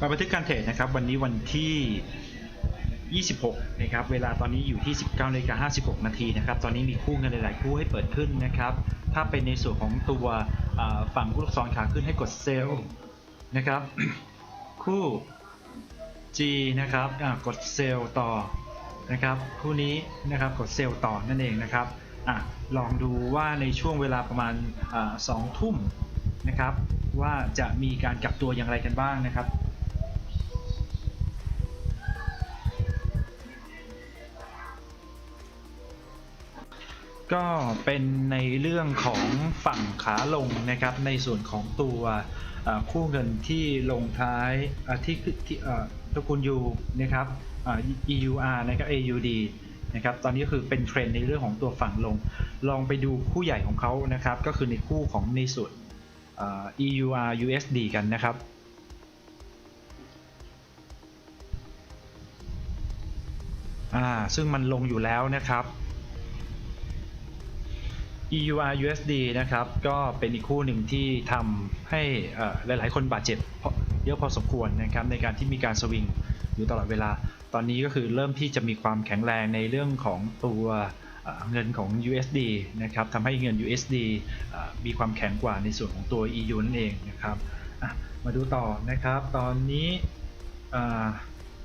มาบันทึกการเทรดนะครับ วันนี้วันที่ 26 นะครับ เวลาตอนนี้อยู่ที่ 19นาฬิกา56 นาทีนะครับ ตอนนี้มีคู่เงินหลาย ๆ คู่ให้เปิดขึ้นนะครับ ถ้าเป็นในส่วนของตัวฝั่งผู้ลูกศรขาขึ้นให้กดเซลล์นะครับ คู่ G นะครับกดเซลล์ต่อนะครับ คู่นี้นะครับกดเซลล์ต่อนั่นเองนะครับ อะลองดูว่าในช่วงเวลาประมาณอสองทุ่มนะครับ ว่าจะมีการกลับตัวอย่างไรกันบ้างนะครับก็เป็นในเรื่องของฝั่งขาลงนะครับในส่วนของตัวคู่เงินที่ลงท้ายที่ที่ตระกูล U นะครับ EUR นะครับ AUD นะครับตอนนี้คือเป็นเทรนด์ในเรื่องของตัวฝั่งลง ลองไปดูคู่ใหญ่ของเขานะครับ ก็คือในคู่ของในส่วน EUR USD กันนะครับอ่าซึ่งมันลงอยู่แล้วนะครับ EUR USD นะครับ ก็เป็นอีกคู่หนึ่งที่ทำให้หลาย ๆ คนบาดเจ็บเยอะพอสมควรนะครับในการที่มีการสวิงอยู่ตลอดเวลา ตอนนี้ก็คือเริ่มที่จะมีความแข็งแรงในเรื่องของตัวเงินของ USD นะครับทำให้เงิน USD มีความแข็งกว่าในส่วนของตัว EU นั่นเองนะครับมาดูต่อนะครับ ตอนนี้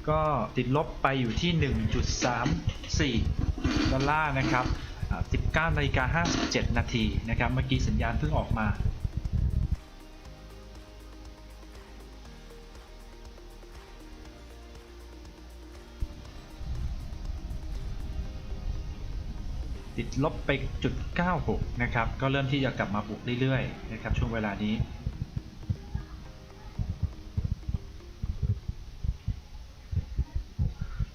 ก็ติดลบไปอยู่ที่ 1.34 ดอลลาร์นะครับ19นาฬิกา57 นาทีนะครับ เมื่อกี้สัญญาณเพิ่งออกมา ติดลบไปจุด96นะครับ ก็เริ่มที่จะกลับมาบุกเรื่อยๆนะครับช่วงเวลานี้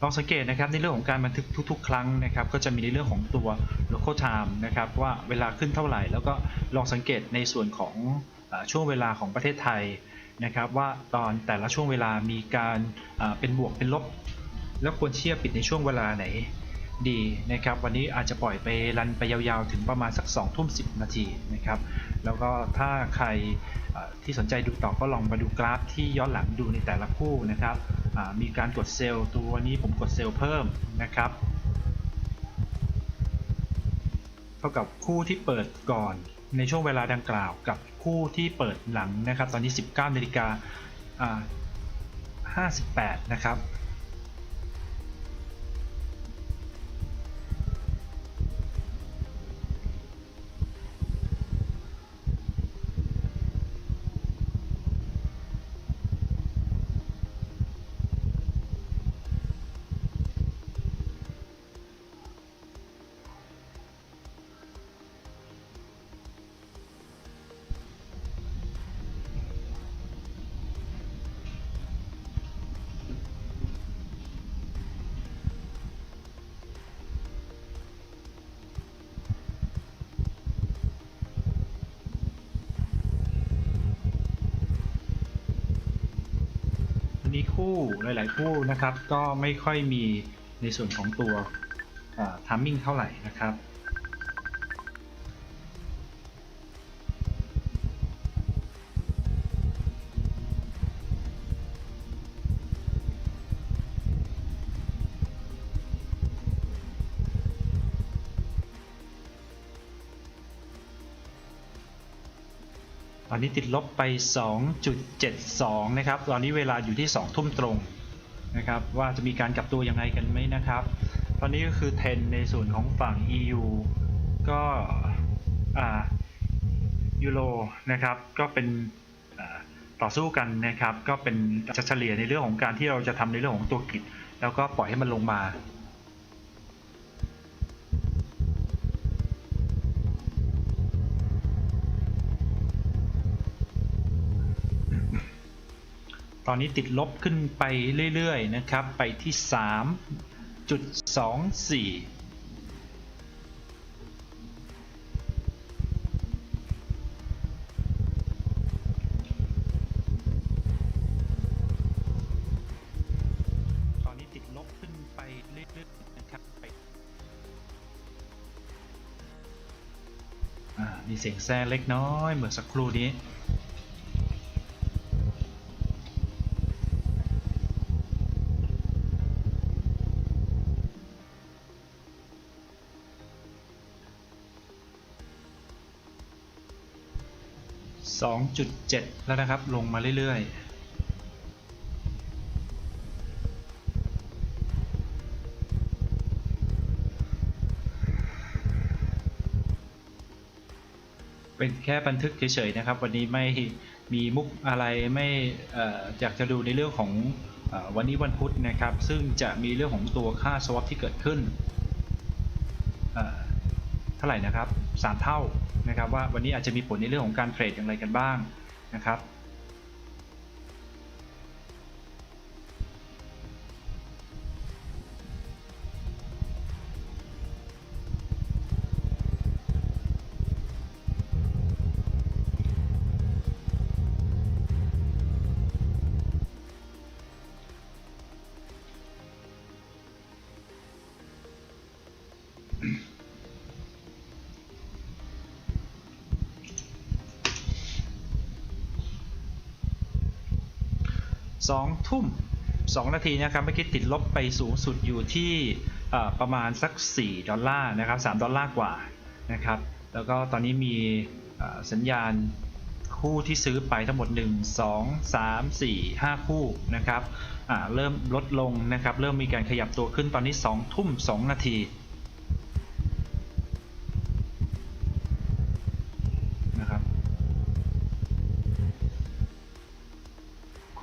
ลองสังเกตนะครับในเรื่องของการบันทึกทุก ๆ ครั้งนะครับ ก็จะมีในเรื่องของตัว local time นะครับว่าเวลาขึ้นเท่าไหร่ แล้วก็ลองสังเกตในส่วนของอช่วงเวลาของประเทศไทยนะครับว่าตอนแต่ละช่วงเวลามีการเอ่อเป็นบวกเป็นลบ แล้วควรเชียร์ปิดในช่วงเวลาไหน ดีนะครับวันนี้อาจจะปล่อยไปรันไปยาวๆ ถึงประมาณสัก2ทุ่ม10 นาทีนะครับแล้วก็ถ้าใครที่สนใจดูต่อก็ลองมาดูกราฟที่ย้อนหลังดูในแต่ละคู่นะครับมีการกดเซลล์ตัวนี้ผมกดเซลล์เพิ่มนะครับเท่ากับคู่ที่เปิดก่อนในช่วงเวลาดังกล่าวกับคู่ที่เปิดหลังนะครับ ตอนนี้ 19นาฬิกาอ่า58 นะครับ คู่หลาย ๆ คู่นะครับ ก็ไม่ค่อยมีในส่วนของตัวทามมิ่งเท่าไหร่นะครับ ตอนนี้ติดลบไป 2.72 นะครับ ตอนนี้เวลาอยู่ที่ 2 ทุ่มตรงนะครับว่าจะมีการกลับตัวยังไงกันไหมนะครับ ตอนนี้ก็คือเทรนในส่วนของฝั่ง EU ก็อ่ายูโรนะครับก็เป็นต่อสู้กันนะครับ ก็เป็นจะเฉลี่ยในเรื่องของการที่เราจะทำในเรื่องของตัวกิจ แล้วก็ปล่อยให้มันลงมา ตอนนี้ติดลบขึ้นไปเรื่อยๆนะครับ ไปที่ 3.24ตอนนี้ติดลบขึ้นไปเรื่อยๆนะครับไปมีเสียงแทรกเล็กน้อยเหมื่อสักครู่นี้ 2.7 แล้วนะครับ ลงมาเรื่อยๆเป็นแค่บันทึกเฉยๆนะครับ วันนี้ไม่มีมุกอะไรไม่ออยากจะดูในเรื่องของอวันนี้วันพุธนะครับ ซึ่งจะมีเรื่องของตัวค่า swap ที่เกิดขึ้น เท่าไหร่นะครับ 3 เท่านะครับว่าวันนี้อาจจะมีผลในเรื่องของการเทรดอย่างไรกันบ้างนะครับ สองทุ่มสองนาทีนะครับเมื่อกี้ติดลบไปสูงสุดอยู่ที่ประมาณสัก 4 ดอลลาร์นะครับ3ดอลลาร์กว่านะครับแล้วก็ตอนนี้มีสัญญาณคู่ที่ซื้อไปทั้งหมด 1 2 3 4 5 คู่นะครับเริ่มลดลงนะครับเริ่มมีการขยับตัวขึ้นตอนนี้ 2 ทุ่ม 2 นาที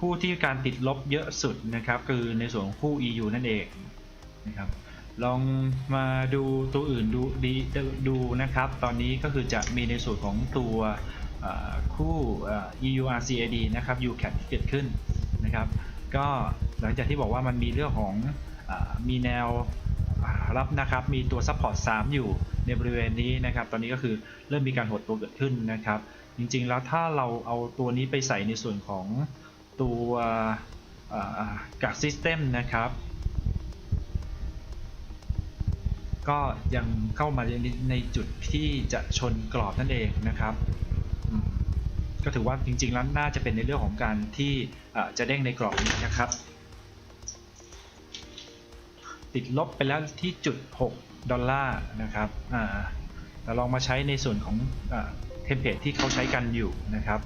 คู่ที่การติดลบเยอะสุดนะครับ คือในส่วนของคู่ EU นั่นเองนะครับ ลองมาดูตัวอื่นดูดีดูนะครับ ตอนนี้ก็คือจะมีในส่วนของตัวเอ่อคู่ EU RCAD นะครับ UCAT ที่เกิดขึ้นนะครับ ก็หลังจากที่บอกว่ามันมีเรื่องของอมีแนวรับนะครับ มีตัว support 3อยู่ในบริเวณนี้นะครับ ตอนนี้ก็คือเริ่มมีการหดตัวเกิดขึ้นนะครับ จริงๆแล้วถ้าเราเอาตัวนี้ไปใส่ในส่วนของ ตัวกักซิสเต็มนะครับ ก็ยังเข้ามาในในจุดที่จะชนกรอบนั่นเองนะครับ ก็ถือว่าจริงๆแล้วน่าจะเป็นในเรื่องของการที่จะเด้งในกรอบนี้นะครับ ติดลบไปแล้วที่จุด 6 ดอลลาร์นะครับเราลองมาใช้ในส่วนของเทมเพลตที่เขาใช้กันอยู่นะครับ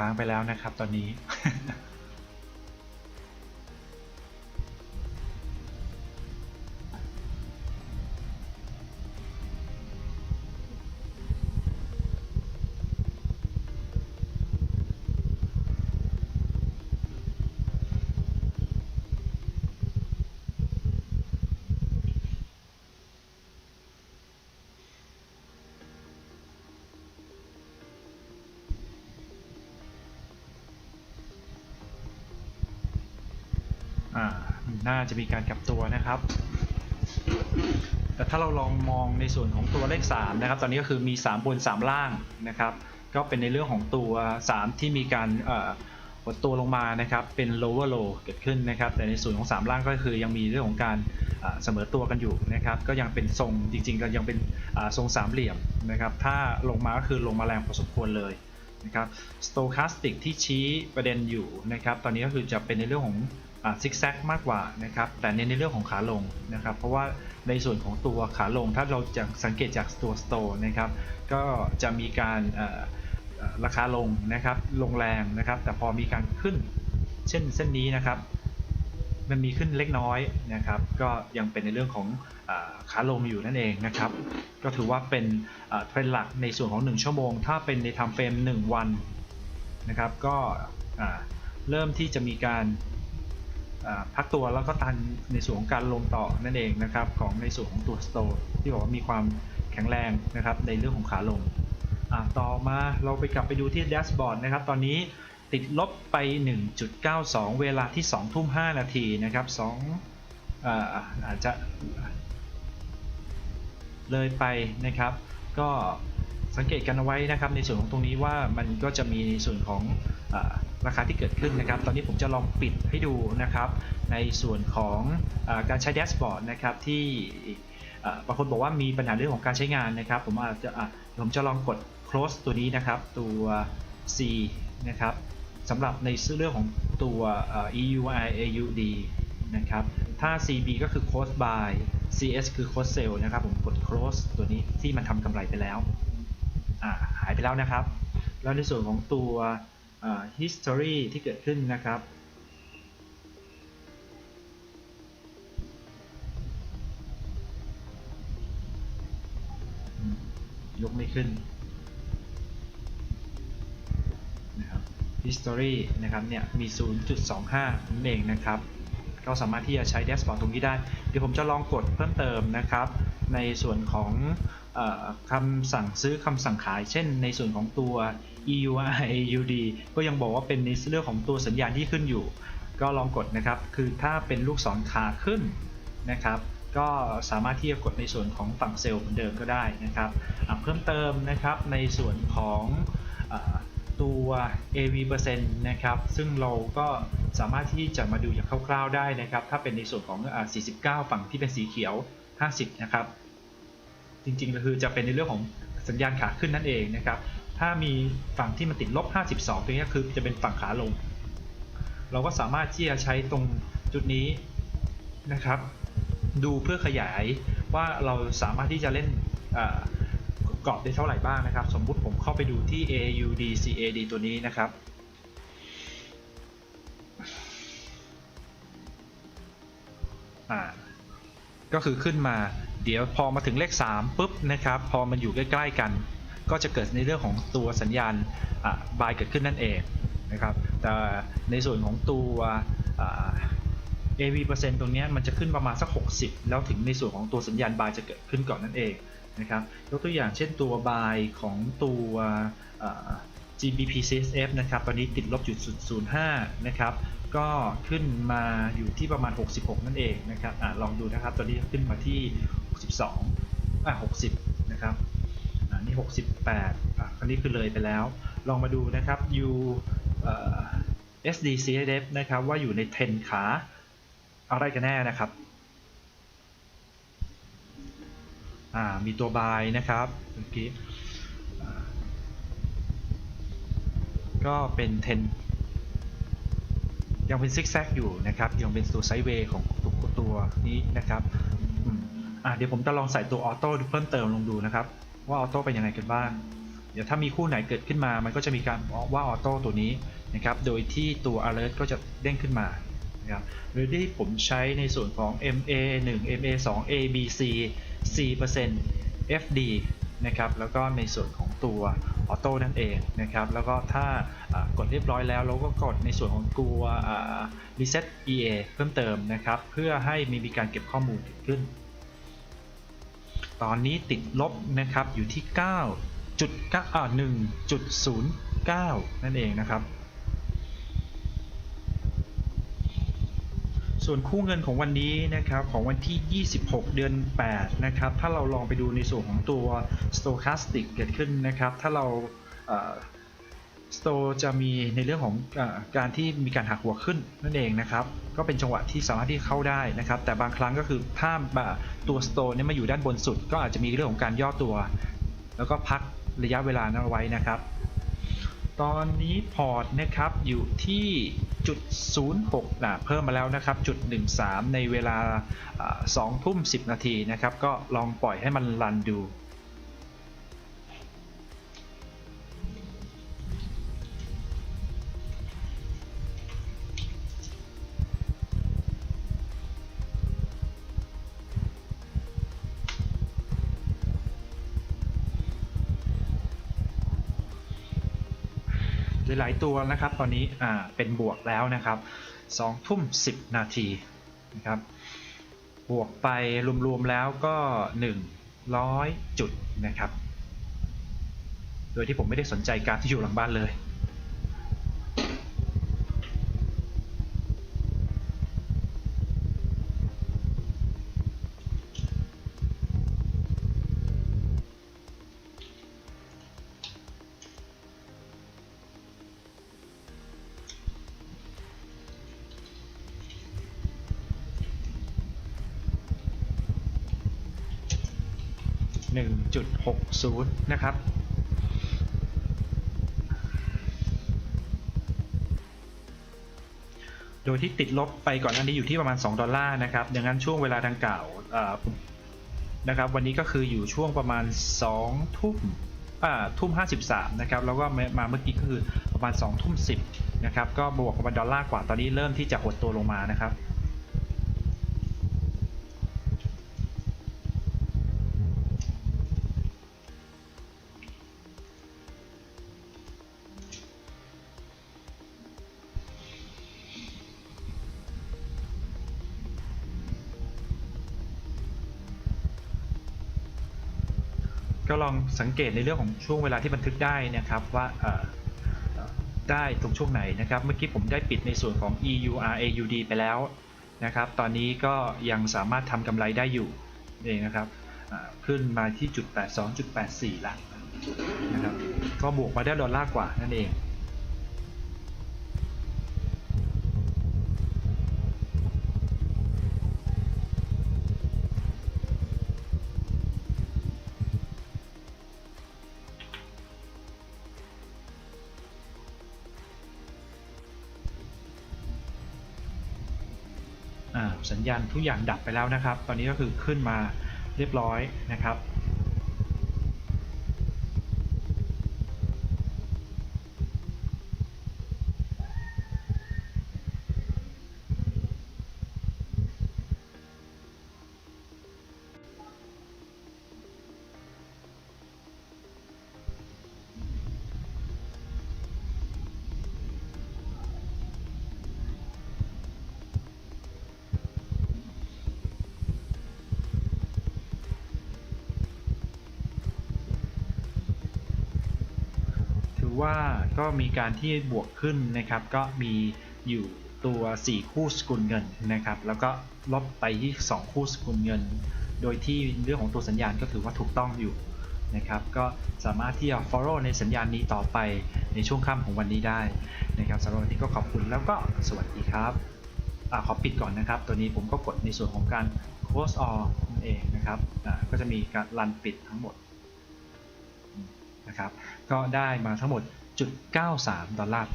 ค้างไปแล้วนะครับตอนนี้ อ่าน่าจะมีการกลับตัวนะครับ แต่ถ้าเราลองมองในส่วนของตัวเลข 3 นะครับ ตอนนี้ก็คือมี 3 บน 3 ล่างนะครับ ก็เป็นในเรื่องของตัว 3 ที่มีการหดตัวลงมานะครับ เป็น lower low เกิดขึ้นนะครับ แต่ในส่วนของ 3 ล่างก็คือยังมีเรื่องของการเสมอตัวกันอยู่นะครับ ก็ยังเป็นทรงจริงๆก็ยังเป็นทรงสามเหลี่ยมนะครับ ถ้าลงมาก็คือลงมาแรงพอสมควรเลยนะครับ stochastic ที่ชี้ประเด็นอยู่นะครับ ตอนนี้ก็คือจะเป็นในเรื่องของ ซิกแซกมากกว่านะครับแต่เน้นในเรื่องของขาลงนะครับเพราะว่าในส่วนของตัวขาลงถ้าเราจะสังเกตจากตัว store นะครับก็จะมีการราคาลงนะครับลงแรงนะครับ แต่พอมีการขึ้นเช่นเส้นนี้นะครับ มันมีขึ้นเล็กน้อยนะครับ ก็ยังเป็นในเรื่องของขาลงอยู่นั่นเองนะครับ ก็ถือว่าเป็นเทรนด์หลักในส่วนของ 1 ชั่วโมง ถ้าเป็นใน time frame 1วันนะครับ ก็เริ่มที่จะมีการ พักตัวแล้วก็ตันในส่วนของการลงต่อนั่นเองนะครับของในส่วนของตัว store ที่บอกว่ามีความแข็งแรงนะครับในเรื่องของขาลงต่อมาเราไปกลับไปดูที่แดชบอร์ดนะครับตอนนี้ติดลบไป 1.92 เวลาที่ 2 ทุ่ม 5 นาทีนะครับ2อาอาจจะเลยไปนะครับ ก็ สังเกตกันเอาไว้นะครับในส่วนของตรงนี้ว่ามันก็จะมีในส่วนของอราคาที่เกิดขึ้นนะครับ ตอนนี้ผมจะลองปิดให้ดูนะครับ ในส่วนของอการใช้แดชบอร์ดนะครับที่บางคนบอกว่ามีปัญหาเรื่องของการใช้งานนะครับ ผมอาจจะผมจะลองกด close ตัวนี้นะครับ ตัว C นะครับสำหรับในเรื่องของตัว EUI AUD นะครับ ถ้า CB ก็คือ close by CS คือ close sell นะครับ ผมกด close ตัวนี้ที่มันทำกำไรไปแล้ว หายไปแล้วนะครับ แล้วในส่วนของตัว history ที่เกิดขึ้นนะครับ ยกไม่ขึ้นนะครับ history นะครับเนี่ยมี 0.25นั่นเองนะครับ ก็สามารถที่จะใช้แดชบอร์ดตรงนี้ได้ เดี๋ยวผมจะลองกดเพิ่มเติมนะครับ ในส่วนของคำสั่งซื้อคำสั่งขาย เช่น ในส่วนของตัว EUI AUD ก็ยังบอกว่าเป็นในเรื่องของตัวสัญญาณที่ขึ้นอยู่ ก็ลองกดนะครับ คือถ้าเป็นลูกศรขาขึ้นนะครับ ก็สามารถที่จะกดในส่วนของฝั่งเซลล์เหมือนเดิมก็ได้นะครับเพิ่มเติมนะครับในส่วนของอตัว AV เปอร์เซ็นต์นะครับ ซึ่งเราก็สามารถที่จะมาดูอย่างคร่าวๆได้นะครับ ถ้าเป็นในส่วนของอะ49 ฝั่งที่เป็นสีเขียว 50 นะครับ จริงๆก็คือจะเป็นในเรื่องของสัญญาณขาขึ้นนั่นเองนะครับ ถ้ามีฝั่งที่มันติดลบ 52 ตรงนี้คือจะเป็นฝั่งขาลง เราก็สามารถที่จะใช้ตรงจุดนี้นะครับ ดูเพื่อขยายว่าเราสามารถที่จะเล่นกรอบได้เท่าไหร่บ้างนะครับ สมมุติผมเข้าไปดูที่ AUD CAD ตัวนี้นะครับก็คือขึ้นมา เดี๋ยวพอมาถึงเลข 3ปุ๊บนะครับ พอมันอยู่ใกล้ๆกัน ก็จะเกิดในเรื่องของตัวสัญญาณบายเกิดขึ้นนั่นเองนะครับ แต่ในส่วนของตัวอ่า AV เปอร์เซ็นต์ตรงนี้มันจะขึ้นประมาณสัก 60 แล้วถึงในส่วนของตัวสัญญาณบายจะเกิดขึ้นก่อนนั่นเองนะครับ ยกตัวอย่างเช่นตัวบายของตัว GBP CSF นะครับตอนนี้ติดลบจุด05นะครับก็ขึ้นมาอยู่ที่ประมาณ 66 นั่นเองนะครับอลองดูนะครับ ตอนนี้ขึ้นมาที่ 62อะ60 นะครับอ่านี่68อะคราวนี้คือเลยไปแล้ว ลองมาดูนะครับ U เอ่อ SD CSF นะครับว่าอยู่ในเทรนขาอะไรกันแน่นะครับอ่ามีตัวบายนะครับเมื่อกี้ ก็เป็นเทนยังเป็นซิกแซกอยู่นะครับ ยังเป็นตัวไซด์เวย์ของตัวตัวนี้นะครับอ่าเดี๋ยวผมจะลองใส่ตัวออโต้เพิ่มเติมลงดูนะครับ ว่าออโต้เป็นยังไงกันบ้าง เดี๋ยวถ้ามีคู่ไหนเกิดขึ้นมา มันก็จะมีการว่าออโต้ตัวนี้นะครับ โดยที่ตัว alert ก็จะเด้งขึ้นมานะครับหรือที่ผมใช้ในส่วนของ MA 1 MA 2 ABC C FD นะครับ แล้วก็ในส่วนของตัว ออโต้นั่นเองนะครับ แล้วก็ถ้ากดเรียบร้อยแล้วเราก็กดในส่วนของตัวรีเซ็ต EA เพิ่มเติมนะครับ เพื่อให้มีมีการเก็บข้อมูลเกิดขึ้น ตอนนี้ติดลบนะครับอยู่ที่9จุด9อ่า1.09 นั่นเองนะครับ ส่วนคู่เงินของวันนี้นะครับของวันที่ 26 เดือน 8 นะครับ ถ้าเราลองไปดูในส่วนของตัว stochastic เกิดขึ้นนะครับ ถ้าเราสโตจะมีในเรื่องของอการที่มีการหักหัวขึ้นนั่นเองนะครับ ก็เป็นจังหวะที่สามารถที่เข้าได้นะครับ แต่บางครั้งก็คือถ้าตัวสโตเนี่ยมาอยู่ด้านบนสุด ก็อาจจะมีเรื่องของการย่อตัว แล้วก็พักระยะเวลานั้นเอาไว้นะครับ ตอนนี้พอร์ตนะครับอยู่ที่จุด06นะเพิ่มมาแล้วนะครับจุด13 ในเวลา2ทุ่ม10 นาทีนะครับ ก็ลองปล่อยให้มันรันดู หลายๆตัวนะครับ ตอนนี้อ่าเป็นบวกแล้วนะครับ2ทุ่ม10นาทีนะครับ บวกไปรวมๆแล้วก็100จุดนะครับ โดยที่ผมไม่ได้สนใจการที่อยู่หลังบ้านเลย 1.60 นะครับ โดยที่ติดลบไปก่อนหน้านี้อยู่ที่ประมาณ 2 ดอลลาร์นะครับ ดังนั้นช่วงเวลาดังกล่าวนะครับ วันนี้ก็คืออยู่ช่วงประมาณ 2 ทุ่มทุ่ม 53 นะครับ แล้วก็มาเมื่อกี้ก็คือประมาณ 2 ทุ่ม 10 นะครับ ก็บวกประมาณดอลลาร์กว่า ตอนนี้เริ่มที่จะหดตัวลงมานะครับ ลองสังเกตในเรื่องของช่วงเวลาที่บันทึกได้นะครับว่าได้ตรงช่วงไหนนะครับ เมื่อกี้ผมได้ปิดในส่วนของ EUR AUD ไปแล้วนะครับ ตอนนี้ก็ยังสามารถทำกำไรได้อยู่เองนะครับขึ้นมาที่จุด 82.84ละนะครับ ก็บวกมาได้ดอลลาร์กว่านั่นเอง ญญาณทุกอย่างดับไปแล้วนะครับ ตอนนี้ก็คือขึ้นมาเรียบร้อยนะครับ ว่าก็มีการที่บวกขึ้นนะครับ ก็มีอยู่ตัว 4 คู่สกุลเงินนะครับ แล้วก็ลบไปที่ 2 คู่สกุลเงิน โดยที่เรื่องของตัวสัญญาณก็ถือว่าถูกต้องอยู่นะครับ ก็สามารถที่จะ follow ในสัญญาณนี้ต่อไปในช่วงค่ำของวันนี้ได้นะครับสำหรับวันนี้ก็ขอบคุณแล้วก็สวัสดีครับอขอปิดก่อนนะครับ ตัวนี้ผมก็กดในส่วนของการ close all นั่นเองนะครับก็จะมีการรันปิดทั้งหมด นะครับ ก็ได้มาทั้งหมดจุด93 ดอลลาร์